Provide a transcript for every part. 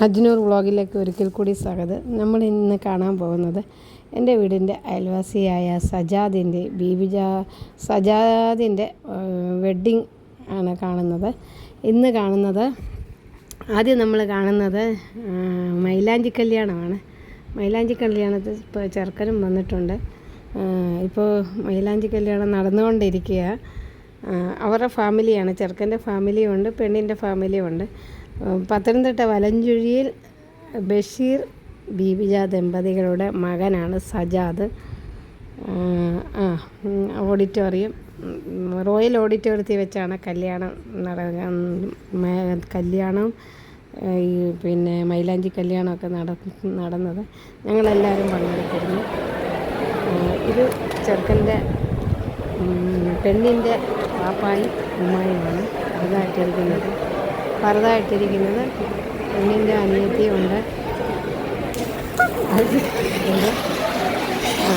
അജ്നൂർ വ്ളോഗിലേക്ക് ഒരിക്കൽ കൂടി സ്വാഗതം. നമ്മൾ ഇന്ന് കാണാൻ പോകുന്നത് എന്റെ വീടിന്റെ അയൽവാസിയായ സജാദിന്റെ ബീബിജ സജാദിന്റെ വെഡ്ഡിങ് ആണ് കാണുന്നത്. ഇന്ന് കാണുന്നത് ആദ്യം നമ്മൾ കാണുന്നത് മൈലാഞ്ചി കല്യാണമാണ്. മൈലാഞ്ചി കല്യാണത്തിൽ ഇപ്പോൾ ചെറുക്കനും വന്നിട്ടുണ്ട്. ഇപ്പോൾ മൈലാഞ്ചി കല്യാണം നടന്നുകൊണ്ടിരിക്കുക അവരുടെ ഫാമിലിയാണ്. ചെറുക്കന്റെ ഫാമിലിയുണ്ട് പെണ്ണിന്റെ ഫാമിലിയുണ്ട്. പത്തനംതിട്ട വലഞ്ചുഴിയിൽ ബഷീർ ബീബിജ ദമ്പതികളുടെ മകനാണ് സജാദ്. ആ, ഓഡിറ്റോറിയം റോയൽ ഓഡിറ്റോറിയത്തിൽ വെച്ചാണ് കല്യാണം നട കല്യാണം ഈ പിന്നെ മൈലാഞ്ചി കല്യാണമൊക്കെ നട നടന്നത്. ഞങ്ങളെല്ലാവരും പങ്കെടുത്തിരുന്നു. ഇത് ചെറുക്കന്റെ പെണ്ണിന്റെ പാപ്പായും ഉമ്മായുമാണ്. പറുതായിട്ടിരിക്കുന്നത് പറുതായിട്ടിരിക്കുന്നത് പെണ്ണിന്റെ അനിയത്തിയുണ്ട്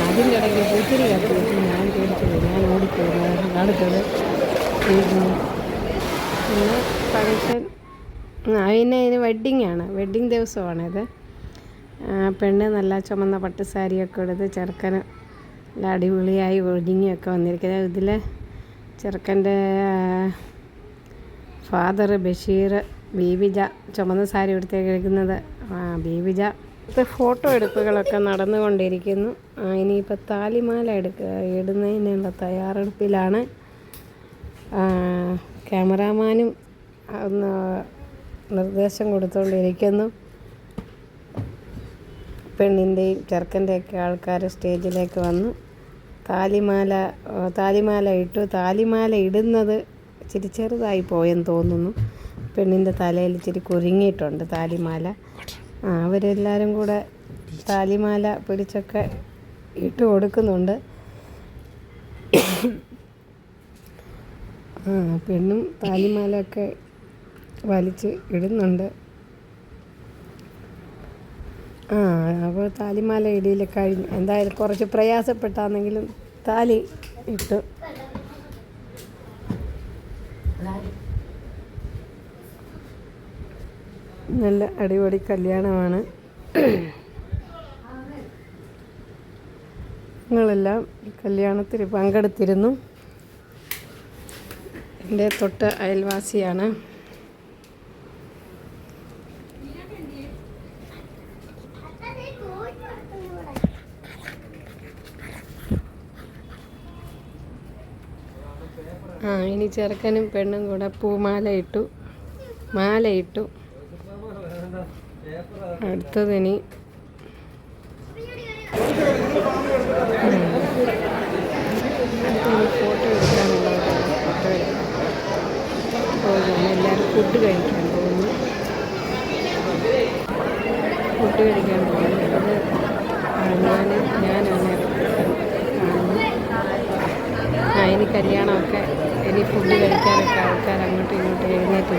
അതിന്റെ ഇടയ്ക്ക് പൂത്തിരി കത്തി വെച്ച് ഞാൻ ചോദിച്ചത് ഞാൻ ഓടിപ്പോയി അടുത്തത് പിന്നെ ഫങ്ഷൻ അതിന് ഇതിന് വെഡ്ഡിങ്ങാണ് വെഡ്ഡിങ് ദിവസമാണിത്. പെണ്ണ് നല്ല ചുമന്ന പട്ട് സാരിയൊക്കെ എടുത്ത് ചെറുക്കന് നല്ല അടിപൊളിയായി ഒഴുങ്ങിയൊക്കെ വന്നിരിക്കുന്നത്. ഇതിൽ ചെറുക്കന്റെ ഫാദർ ബഷീർ ബീബിജ ചുമന്ന സാരി എടുത്തേക്കുന്നത് ബീബിജ ഇപ്പോഴത്തെ ഫോട്ടോ എടുപ്പുകളൊക്കെ നടന്നുകൊണ്ടിരിക്കുന്നു. ഇനിയിപ്പോൾ താലിമാല എടുക്കുക ഇടുന്നതിനുള്ള തയ്യാറെടുപ്പിലാണ്. ക്യാമറാമാനും ഒന്ന് നിർദ്ദേശം കൊടുത്തുകൊണ്ടിരിക്കുന്നു പെണ്ണിന്റെയും ചെറുക്കന്റെയൊക്കെ ആൾക്കാർ സ്റ്റേജിലേക്ക് വന്നു. താലിമാല താലിമാല ഇട്ടു. താലിമാല ഇടുന്നത് ഇച്ചിരി ചെറുതായി പോയെന്ന് തോന്നുന്നു. പെണ്ണിന്റെ തലയിൽ ഇച്ചിരി കുരുങ്ങിയിട്ടുണ്ട് താലിമാല. അവരെല്ലാവരും കൂടെ താലിമാല പിടിച്ചൊക്കെ ഇട്ട് കൊടുക്കുന്നുണ്ട്. ആ പെണ്ണും താലിമാലയൊക്കെ വലിച്ച് ഇടുന്നുണ്ട്. ആ അപ്പോൾ താലിമാല ഇടിയിൽ കഴിഞ്ഞു എന്തായാലും കുറച്ച് പ്രയാസപ്പെട്ടാണെങ്കിലും താലി ഇട്ടു. നല്ല അടിപൊളി കല്യാണമാണ്. ഞങ്ങളെല്ലാം കല്യാണത്തിൽ പങ്കെടുത്തിരുന്നു. എന്റെ തൊട്ട് അയൽവാസിയാണ്. ആ ഇനി ചെറുക്കനും പെണ്ണും കൂടെ പൂമാല ഇട്ടു മാല ഇട്ടു അടുത്തതിനി ഫോട്ടോ എടുക്കാനുള്ള ഫോട്ടോ പോകുന്നു എല്ലാവരും ഫുഡ് കഴിക്കാൻ പോകുന്നു. ഫുഡ് കഴിക്കാൻ പോകുന്നു. അത് ഞാൻ ഞാനാണ് കാണുന്നത് ആ ഇനി കല്യാണമൊക്കെ ഇനി ഫുഡ് കഴിക്കാനൊക്കെ ആൾക്കാർ അങ്ങോട്ടും ഇങ്ങോട്ടും എഴുന്നേറ്റ്